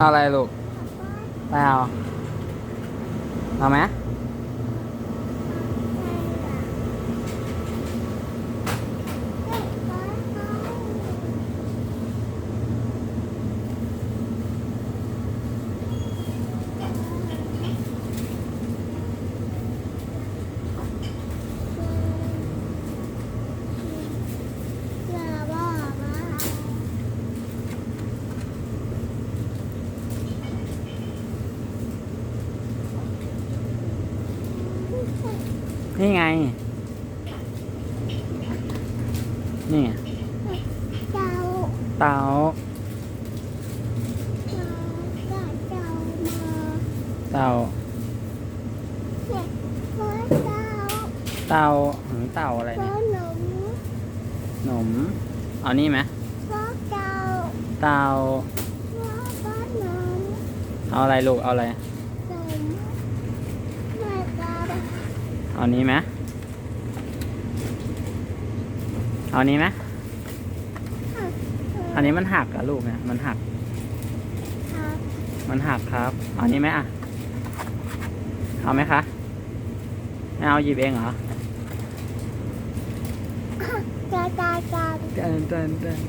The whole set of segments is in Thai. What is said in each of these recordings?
เอาอะไรลูกไม่เอาเอาไหม นี่ไง นี่ไงเตาเตาเตาหืมเตาอะไรเนี่ยขนมเอานี่ไหมเตาเอาอะไรลูกเอาอะไร เอานี้ไหมเอานี้ไหมอันนี้มันหักอะลูกเนี่ยมันหัก มันหักครับเอานี้ไหมอะเอาไหมคะไม่เอาหยิบเองเหรอเดินเดินเดิน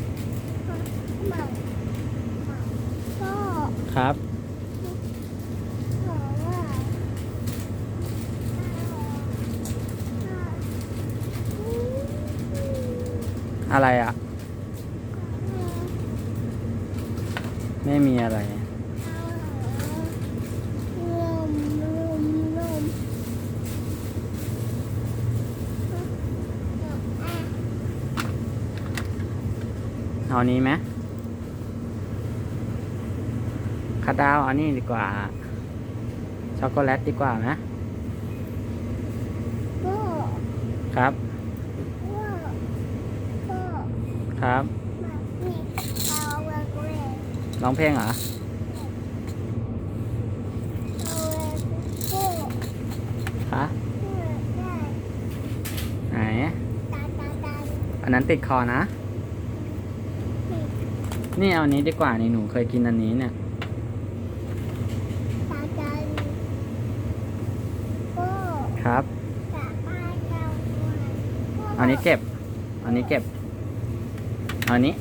ครับ อะไรอะไม่มีอะไร เอานี้ไหมคัดาวเอานี่ดีกว่า ช็อกโกแลตดีกว่าไหมครับ ครับ ร้องเพลงเหรอ คะ ไหน อันนั้นติดคอนะ นี่เอาอันนี้ดีกว่านี่หนูเคยกินอันนี้เนี่ย ครับ อันนี้เก็บ อันนี้เก็บ อันนี้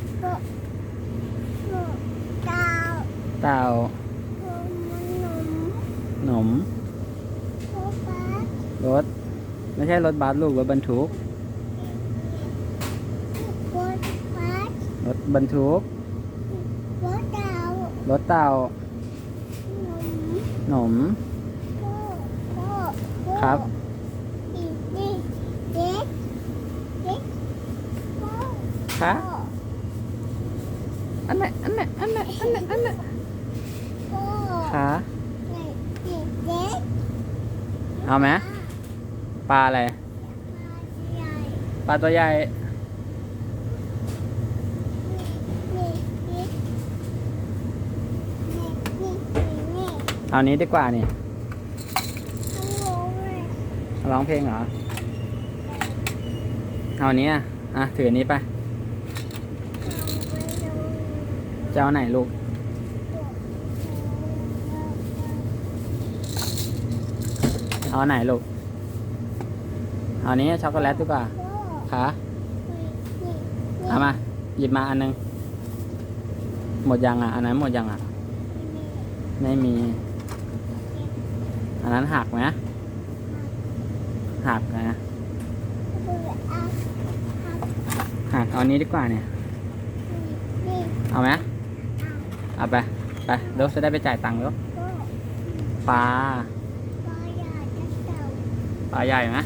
เต่าขนมรถ ไม่ใช่รถบัสลูกรถบรรทุก รถบรรทุก รถเต่าขนม ครับคะ อันไหนอันไหนอันไหนอันไหนอันไหนคะเอาไหมปลาอะไรปลาตัวใหญ่เอานี้ดีกว่านี่ร้องเพลงเหรอ เอาอันนี้อะอะถืออันนี้ไป จะเอาไหนลูก เอาไหนลูก เอานี้ช็อกโกแลตดีกว่าขาเอามา หยิบมาอันหนึง หมดยังอะ อันนั้นหมดยังอะ ไม่มี อันนั้นหักไหมหักนะหักเอาอันนี้ดีกว่าเนี่ย เอาไหม เอาไป ไปเดี๋ยวจะได้ไปจ่ายตังค์แล้วปลาปลาใหญ่ไหม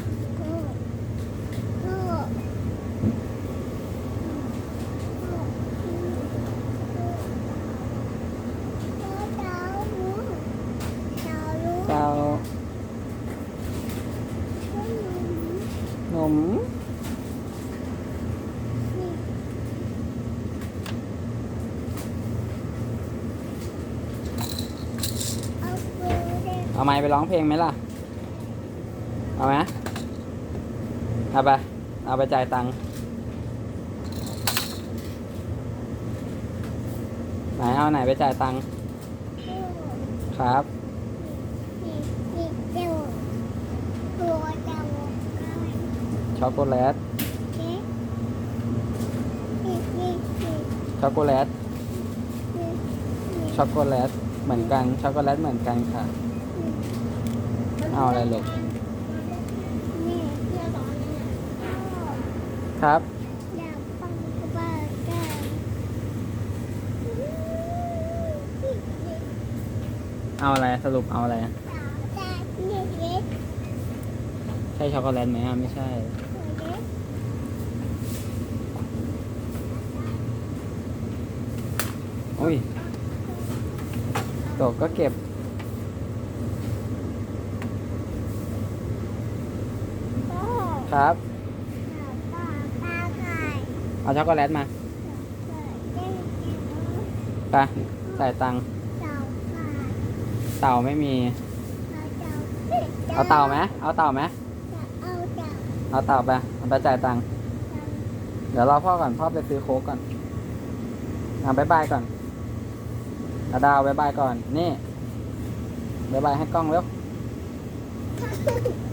เต่านม เอาไม้ไปร้องเพลงไหมล่ะ เอาไหมเอาไป เอาไปจ่ายตังค์ ไหนเอาไหนไปจ่ายตังค์ ครับ ช็อกโกแลต ช็อกโกแลต ช็อกโกแลต เหมือนกัน ช็อกโกแลตเหมือนกันค่ะ เอาอะไรลูกนี่เพื่อนบอกนี่นะครับ อยากฟังกบ้ากันเอาอะไรสรุปเอาอะไรแต่นี่เล็กใช่ช็อกโกแลตไหมอะไม่ใช่ เล็กอุ้ยตกก็เก็บ ครับป้าป้าไก่เอาช็อกโกแลตมาเล่นเกมไปจ่ายตังค์เต่าไก่เต่าไม่มีเราเต่าเอาเต่าไหมเอาเต่าไหมเอาเต่าเอาเต่าไปเอาไปจ่ายตังค์เดี๋ยวรอพ่อก่อนพ่อไปซื้อโค้กก่อนเอาบายบายก่อนอาดาวบายบายก่อนนี่บายบายให้กล้องเร็วเ